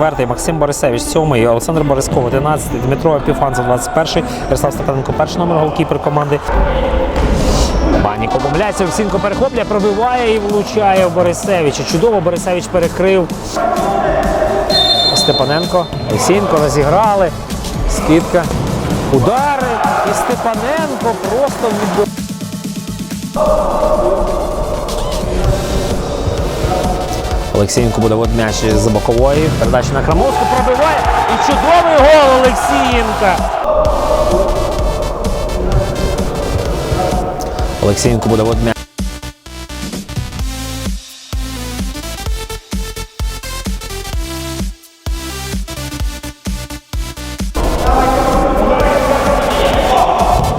четвертий, Максим Борисевич, сьомий, Олександр Борисков, 11, Дмитро Епіфанцев, 21, Ярослав Степаненко, перший номер голкіпер команди. Баніко помиляється, Олексінко перехоплює, пробиває і влучає в Борисевича. Чудово Борисевич перекрив. Степаненко, Олексінко розіграли. Скидка. Удари. І Степаненко просто від. Олексієнко буде от м'яч з бокової. Передача на Крамовську пробиває. І чудовий гол Олексієнка. Олексієнко буде от м'яч.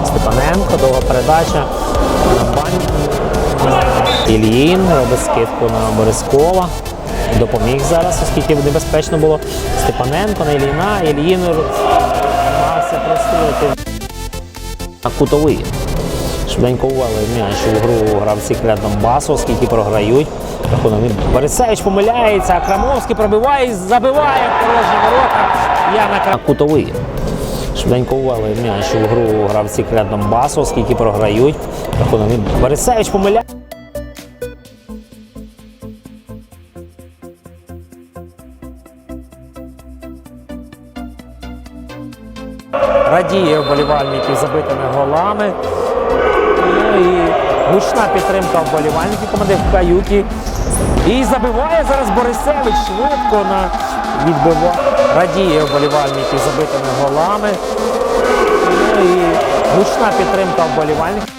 Степаненко, довга передача. Ільїн робить скидку на Борискова. Допоміг зараз, оскільки небезпечно було. Степаненко на Ільїна. Ільїн намагався прострілити кутовий. Швиденько увели м'яч у гру гравці кля Донбасу, оскільки програють. Рахунок Борисевич помиляється, а Крамовський пробиває і забиває порожні ворота. Яна кутовий. Швиденько увели м'яч у гру гравці кля Донбасу, оскільки програють. Рахунок Борисевич помиляє. Радіє вболівальників забитими голами. Ну і гучна підтримка вболівальників команди в Каюкі. І забиває зараз Борисевич швидко на відбиває. Радіє вболівальників забитими голами. Ну і гучна підтримка вболівальників.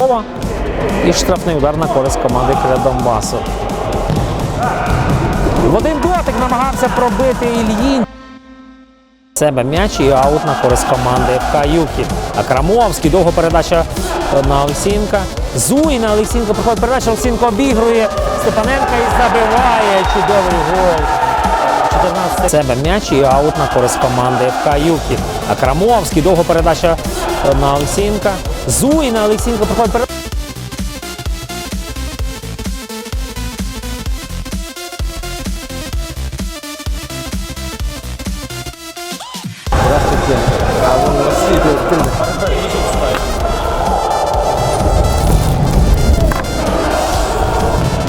Ова. І штрафний удар на користь команди Киля Донбасу. В один дотик намагався пробити Ільїн. Себе м'яч і аут на користь команди ФК Юкі. А Крамовський, довга передача на Олексінка. Зуй на Олексінка проходить передача, Олексінко обігрує Степаненка і забиває чудовий гол. 14 себе м'яч і аут на користь команди ФК Юкі. А Крамовський, довга передача на Олексінка. Зуй на Олексінка проходить передача.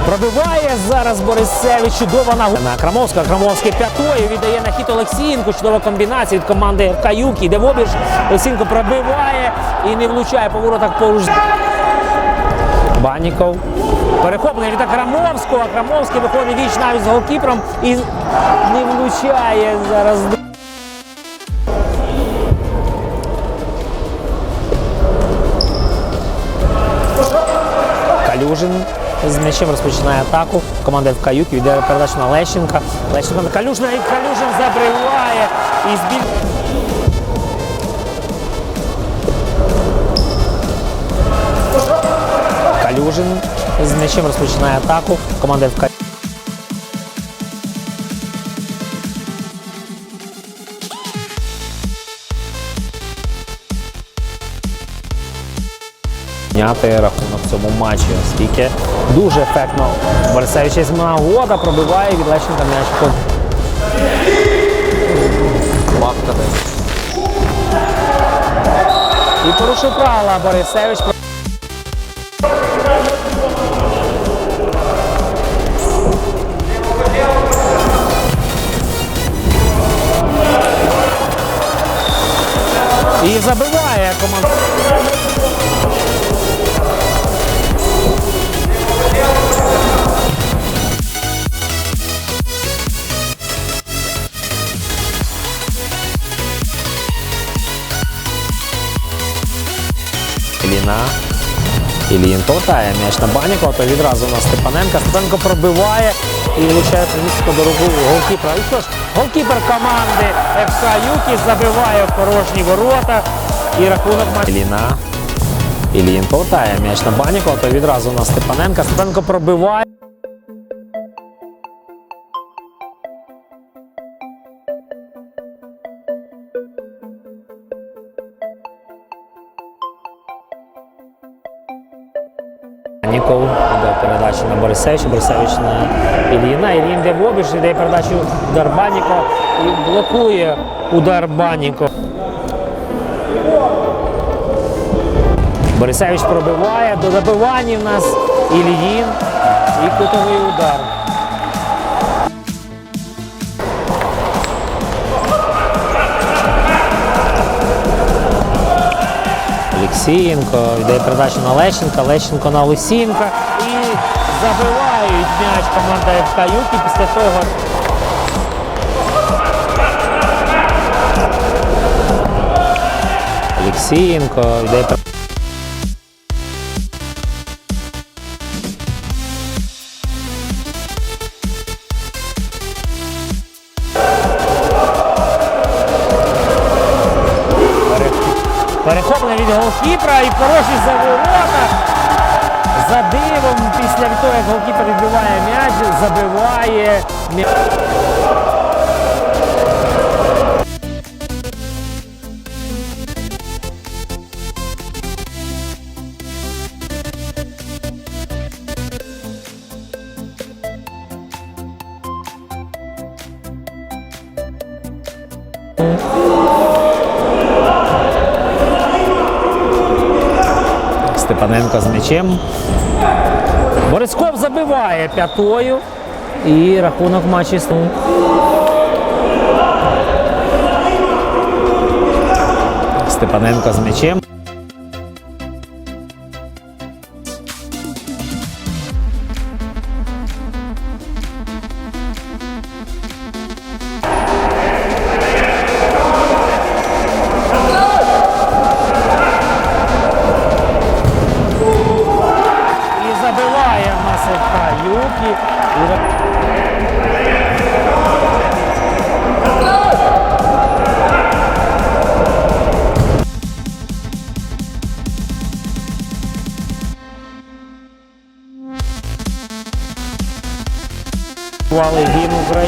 Пробиває зараз Борисевич. Чудова нагода. На Крамовська. Крамовський п'ятою віддає на хід Олексієнку. Чудова комбінація від команди Каюки. Йде в обірж. Олексієнко пробиває і не влучає по воротах поруч. Баніков. Перехоплення від Крамовського. Крамовський виходить віч навіть з голкіпером і не влучає зараз. Калюжин з м'ячем розпочинає атаку. Команда в Каюк йде передача на Лещенка. Лещенко на Калюжина і Калюжин забриває. І збіль... Калюжин з м'ячем розпочинає атаку. Команда в Зняти рахунок в цьому матчі, оскільки дуже ефектно Борисевич є нагода пробиває від Лещенка м'яч. Бабка І порушив правила Борисевич. І забиває команда. Іліна. Ілін повертає м'яч на Банікова, то відразу на Степаненка. Степаненко пробиває і влучає примісько до руку голкіпера. І що ж, голкіпер команди ФК Юкі забиває в порожні ворота. І рахунок матчу. Іліна. Ілін повертає м'яч на Банікова, то відразу на Степаненка. Степаненко пробиває. Нікол йде передачі на Борисевича, Борисевич на Ільїна. Ільїн йде в обіж, йде передачу удар Баніко і блокує удар Баніко. Борисевич пробиває, до добивання в нас Ільїн і кутовий удар. Олексієнко, йде передача на Лещенка, Лещенко на Лисінка і забивають м'яч команда ФК Юки після того. Олексієнко, йде Перехоплення від голкіпера і хороший за ворота. За дивом, після того, як голкіпер відбиває м'яч, забиває м'яч. Степаненко з м'ячем. Борисков забиває п'ятою. І рахунок матчі снув. Степаненко з м'ячем.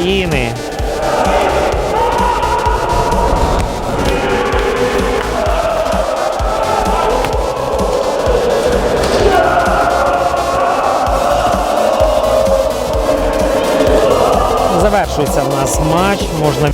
України. Завершується в нас матч. Можна